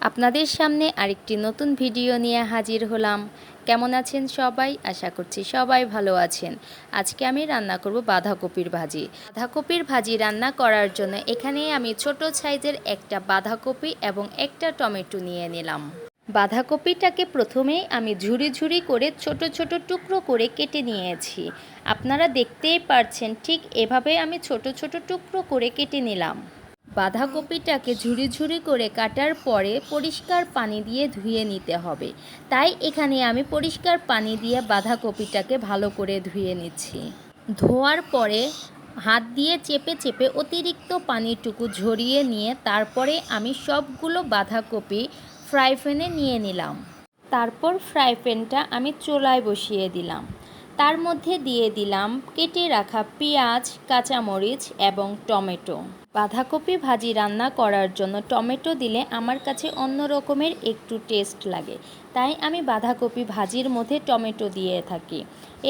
আপনাদের সামনে আরেকটি নতুন ভিডিও নিয়ে হাজির হলাম। কেমন আছেন সবাই? আশা করছি সবাই ভালো আছেন। আজকে আমি রান্না করব বাঁধাকপির ভাজি। বাঁধাকপির ভাজি রান্না করার জন্য এখানে আমি ছোট সাইজের একটা বাঁধাকপি এবং একটা টমেটো নিয়ে নিলাম। বাঁধাকপিটাকে প্রথমেই আমি ঝুড়ি ঝুড়ি করে ছোট ছোট টুকরো করে কেটে নিয়েছি। আপনারা দেখতেই পারছেন ঠিক এভাবে আমি ছোট ছোট টুকরো করে কেটে নিলাম। বাঁধাকপিটাকে ঝুরি ঝুরি করে কাটার পরে পরিষ্কার পানি দিয়ে ধুয়ে নিতে হবে। তাই এখানে আমি পরিষ্কার পানি দিয়ে বাঁধাকপিটাকে ভালো করে ধুয়ে নিচ্ছি। ধোয়ার পরে হাত দিয়ে চেপে চেপে অতিরিক্ত পানিটুকু ঝরিয়ে নিয়ে তারপরে আমি সবগুলো বাঁধাকপি ফ্রাই প্যানে নিয়ে নিলাম। তারপর ফ্রাই প্যানটা আমি চোলায় বসিয়ে দিলাম। তার মধ্যে দিয়ে দিলাম কেটে রাখা পেঁয়াজ, কাঁচামরিচ এবং টমেটো। বাঁধাকপি ভাজি রান্না করার জন্য টমেটো দিলে আমার কাছে অন্য রকমের একটু টেস্ট লাগে। তাই আমি বাঁধাকপি ভাজির মধ্যে টমেটো দিয়ে থাকি।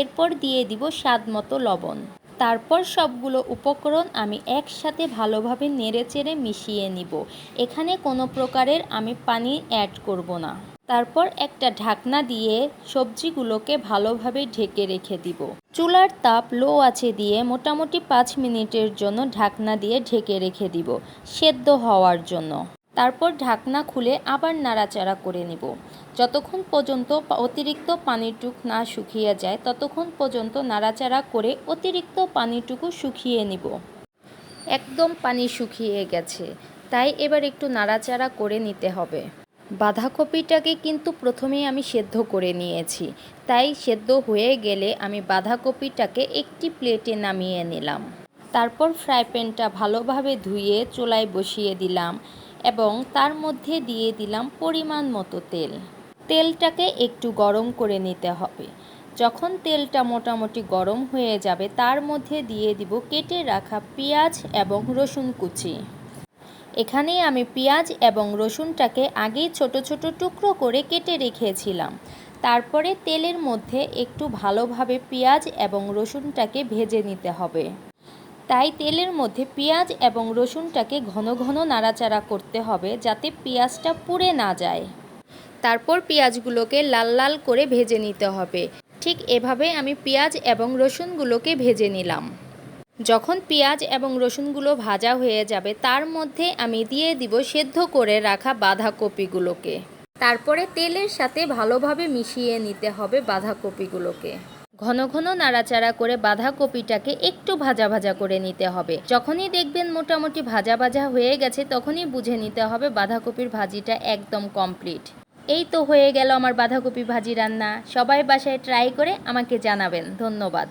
এরপর দিয়ে দিব স্বাদ মতো লবণ। তারপর সবগুলো উপকরণ আমি একসাথে ভালোভাবে নেড়েচেড়ে মিশিয়ে নিব। এখানে কোনো প্রকারের আমি পানি অ্যাড করব না। তারপর একটা ঢাকনা দিয়ে সবজিগুলোকে ভালোভাবে ঢেকে রেখে দিব। চুলার তাপ লো আছে দিয়ে মোটামুটি পাঁচ মিনিটের জন্য ঢাকনা দিয়ে ঢেকে রেখে দিব, সেদ্ধ হওয়ার জন্য। তারপর ঢাকনা খুলে আবার নাড়াচাড়া করে নিব। যতক্ষণ পর্যন্ত অতিরিক্ত পানিটুক না শুকিয়ে যায়, ততক্ষণ পর্যন্ত নাড়াচাড়া করে অতিরিক্ত পানিটুকু শুকিয়ে নিব। একদম পানি শুকিয়ে গেছে, তাই এবার একটু নাড়াচাড়া করে নিতে হবে। বাঁধাকপিটাকে কিন্তু প্রথমেই আমি সেদ্ধ করে নিয়েছি। তাই সেদ্ধ হয়ে গেলে আমি বাঁধাকপিটাকে একটি প্লেটে নামিয়ে নিলাম। তারপর ফ্রাই প্যানটা ভালোভাবে ধুয়ে চুলায় বসিয়ে দিলাম এবং তার মধ্যে দিয়ে দিলাম পরিমাণ মতো তেল। তেলটাকে একটু গরম করে নিতে হবে। যখন তেলটা মোটামুটি গরম হয়ে যাবে, তার মধ্যে দিয়ে দিব কেটে রাখা পেঁয়াজ এবং রসুন কুচি। এখানে আমি পেঁয়াজ এবং রসুনটাকে আগেই ছোট ছোট টুকরো করে কেটে রেখেছিলাম। তারপরে তেলের মধ্যে একটু ভালোভাবে পেঁয়াজ এবং রসুনটাকে ভেজে নিতে হবে। তাই তেলের মধ্যে পেঁয়াজ এবং রসুনটাকে ঘন ঘন নাড়াচাড়া করতে হবে যাতে পেঁয়াজটা পুড়ে না যায়। তারপর পেঁয়াজগুলোকে লাল লাল করে ভেজে নিতে হবে। ঠিক এভাবে আমি পেঁয়াজ এবং রসুনগুলোকে ভেজে নিলাম। যখন পেঁয়াজ এবং রসুনগুলো ভাজা হয়ে যাবে, তার মধ্যে আমি দিয়ে দিব সেদ্ধ করে রাখা বাঁধাকপিগুলোকে। তারপরে তেলের সাথে ভালোভাবে মিশিয়ে নিতে হবে বাঁধাকপিগুলোকে। ঘন ঘন নাড়াচাড়া করে বাঁধাকপিটাকে একটু ভাজা ভাজা করে নিতে হবে। যখনই দেখবেন মোটামুটি ভাজা ভাজা হয়ে গেছে, তখনই বুঝে নিতে হবে বাঁধাকপির ভাজিটা একদম কমপ্লিট। এই তো হয়ে গেল আমার বাঁধাকপি ভাজি রান্না। সবাই বাসায় ট্রাই করে আমাকে জানাবেন। ধন্যবাদ।